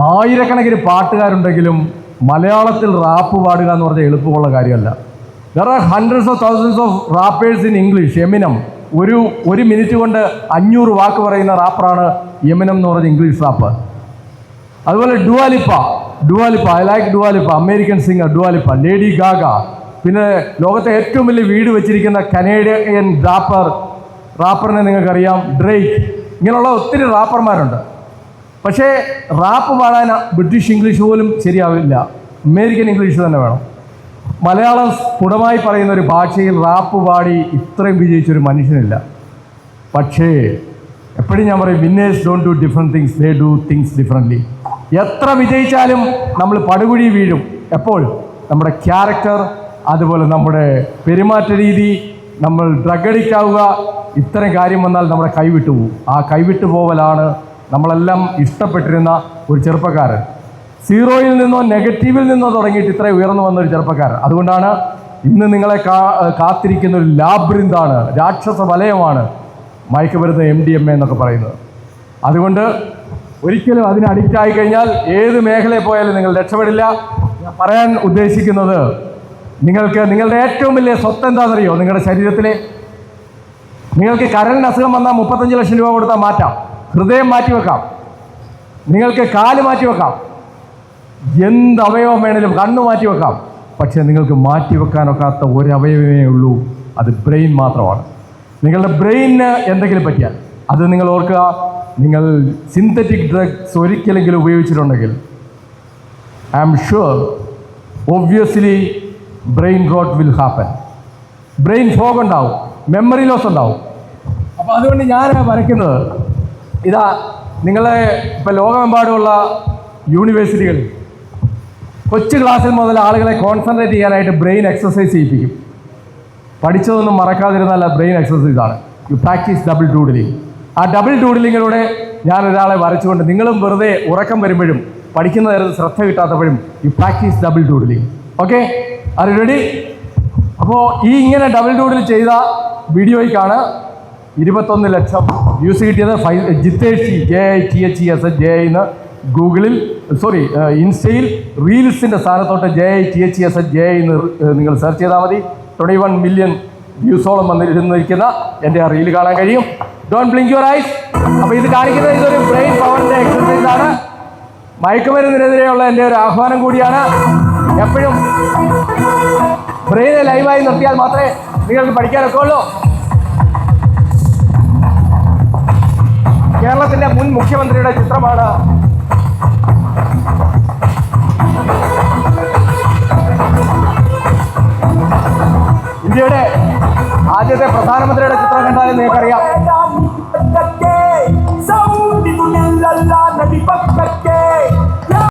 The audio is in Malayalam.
ആയിരക്കണക്കിന് പാട്ടുകാരുണ്ടെങ്കിലും മലയാളത്തിൽ റാപ്പ് പാടുക എന്ന് പറഞ്ഞാൽ എളുപ്പമുള്ള കാര്യമല്ല. There are hundreds of thousands of rappers in English Eminem ഒരു ഒരു മിനിറ്റ് കൊണ്ട് അഞ്ഞൂറ് വാക്ക് പറയുന്ന റാപ്പറാണ് യമിനം എന്ന് പറഞ്ഞ ഇംഗ്ലീഷ് റാപ്പ് അതുപോലെ Dua Lipa Dua Lipa I like Dua Lipa American singer Dua Lipa Lady Gaga പിന്നെ ലോകത്തെ ഏറ്റവും വലിയ വീട് വെച്ചിരിക്കുന്ന കനേഡിയൻ റാപ്പർ റാപ്പറിനെ നിങ്ങൾക്കറിയാം ഡ്രേക്ക് ഇങ്ങനെയുള്ള ഒത്തിരി റാപ്പർമാരുണ്ട് പക്ഷേ റാപ്പ് പാടാൻ ബ്രിട്ടീഷ് ഇംഗ്ലീഷ് പോലും ശരിയാവില്ല. അമേരിക്കൻ ഇംഗ്ലീഷ് തന്നെ വേണം. മലയാളം സ്ഫുടമായി പറയുന്ന ഒരു ഭാഷയിൽ റാപ്പ് പാടി ഇത്രയും വിജയിച്ചൊരു മനുഷ്യനില്ല. പക്ഷേ എപ്പോഴും ഞാൻ പറയും winners don't do different things they do things differently എത്ര വിജയിച്ചാലും നമ്മൾ പടുകുഴി വീഴും. എപ്പോൾ? നമ്മുടെ ക്യാരക്ടർ അതുപോലെ നമ്മുടെ പെരുമാറ്റ രീതി നമ്മൾ ഡ്രഗ് അഡിക്റ്റ് ആവുക ഇത്തരം കാര്യം വന്നാൽ നമ്മുടെ കൈവിട്ടു പോകും ആ കൈവിട്ടു പോവലാണ് നമ്മളെല്ലാം ഇഷ്ടപ്പെട്ടിരുന്ന ഒരു ചെറുപ്പക്കാരൻ. സീറോയിൽ നിന്നോ നെഗറ്റീവിൽ നിന്നോ തുടങ്ങിയിട്ട് ഇത്രയും ഉയർന്നു വന്ന ഒരു ചെറുപ്പക്കാരൻ. അതുകൊണ്ടാണ് ഇന്ന് നിങ്ങളെ കാ കാത്തിരിക്കുന്ന ഒരു ലാബ്രിന്താണ് രാക്ഷസ വലയമാണ് മയക്കുമരുന്ന് എം ഡി എം എ എന്നൊക്കെ പറയുന്നത്. അതുകൊണ്ട് ഒരിക്കലും അതിന് അഡിക്റ്റ് ആയി കഴിഞ്ഞാൽ ഏത് മേഖലയിൽ പോയാലും നിങ്ങൾ രക്ഷപ്പെടില്ല. ഞാൻ പറയാൻ ഉദ്ദേശിക്കുന്നത് നിങ്ങൾക്ക് നിങ്ങളുടെ ഏറ്റവും വലിയ സ്വത്ത് എന്താണെന്നറിയോ? നിങ്ങളുടെ ശരീരത്തിലെ. നിങ്ങൾക്ക് കരളിന് അസുഖം വന്നാൽ മുപ്പത്തഞ്ച് ലക്ഷം രൂപ കൊടുത്താൽ മാറ്റാം. ഹൃദയം മാറ്റിവെക്കാം നിങ്ങൾക്ക് കാൽ മാറ്റിവെക്കാം എന്ത് അവയവം വേണേലും കണ്ണ് മാറ്റിവെക്കാം പക്ഷേ നിങ്ങൾക്ക് മാറ്റിവെക്കാനൊക്കാത്ത ഒരു അവയവമേ ഉള്ളൂ. അത് ബ്രെയിൻ മാത്രമാണ്. നിങ്ങളുടെ ബ്രെയിനിന് എന്തെങ്കിലും പറ്റിയാൽ അത് നിങ്ങൾ ഓർക്കുക നിങ്ങൾ സിന്തറ്റിക് ഡ്രഗ്സ് ഒരിക്കലെങ്കിലും ഉപയോഗിച്ചിട്ടുണ്ടെങ്കിൽ I am sure obviously brain rot will happen. Brain fog ഉണ്ടാവും മെമ്മറി ലോസ് ഉണ്ടാവും. അപ്പോൾ അതുകൊണ്ട് ഞാൻ വരയ്ക്കുന്നത് ഇതാ നിങ്ങളെ ഇപ്പോൾ ലോകമെമ്പാടുമുള്ള യൂണിവേഴ്സിറ്റികളിൽ കൊച്ചു ക്ലാസ്സിൽ മുതൽ ആളുകളെ കോൺസെൻട്രേറ്റ് ചെയ്യാനായിട്ട് ബ്രെയിൻ എക്സസൈസ് ചെയ്യിപ്പിക്കും. പഠിച്ചതൊന്നും മറക്കാതിരുന്നല്ല ബ്രെയിൻ എക്സസൈസ് ആണ് യു പ്രാക്ടീസ് ഡബിൾ ഡൂഡിലിംഗ് ആ ഡബിൾ ഡൂഡിലിങ്ങിലൂടെ ഞാൻ ഒരാളെ വരച്ചുകൊണ്ട് നിങ്ങളും വെറുതെ ഉറക്കം വരുമ്പോഴും പഠിക്കുന്ന നേരത്ത് ശ്രദ്ധ കിട്ടാത്തപ്പോഴും you practice double doodling okay are ready അപ്പോൾ ഈ ഇങ്ങനെ ഡബിൾ ഡൂഡിൽ ചെയ്ത വീഡിയോയ്ക്കാണ് ഇരുപത്തൊന്ന് ലക്ഷം വ്യൂസ് കിട്ടിയത് phi Jithesh J I T H S J I എന്ന് ഗൂഗിളിൽ സോറി ഇൻസ്റ്റയിൽ റീൽസിന്റെ സ്ഥാനത്തോട്ട് J I T H S J I എന്ന് നിങ്ങൾ സെർച്ച് ചെയ്താൽ മതി. ട്വന്റി വൺ മില്യൺ വ്യൂസോളം വന്നിരുന്നിരിക്കുന്ന എന്റെ ആ റീൽ കാണാൻ കഴിയും. ഡോൺ ബ്ലിങ്ക് യുവർ ഐസ് അപ്പോൾ ഇത് കാണിക്കുന്നത് ഇതൊരു ബ്രെയിൻ പവറിന്റെ എക്സസൈസ് ആണ്. മയക്കുമരുന്നിനെതിരെയുള്ള എന്റെ ഒരു ആഹ്വാനം കൂടിയാണ്. എപ്പോഴും ബ്രെയിനെ ലൈവായി നിർത്തിയാൽ മാത്രമേ നിങ്ങൾക്ക് പഠിക്കാനൊക്കെ ഉള്ളൂ. കേരളത്തിന്റെ മുൻ മുഖ്യമന്ത്രിയുടെ ചിത്രമാണ്. ഇന്ത്യയുടെ ആദ്യത്തെ പ്രധാനമന്ത്രിയുടെ ചിത്രം കണ്ടാലും നിങ്ങൾക്കറിയാം.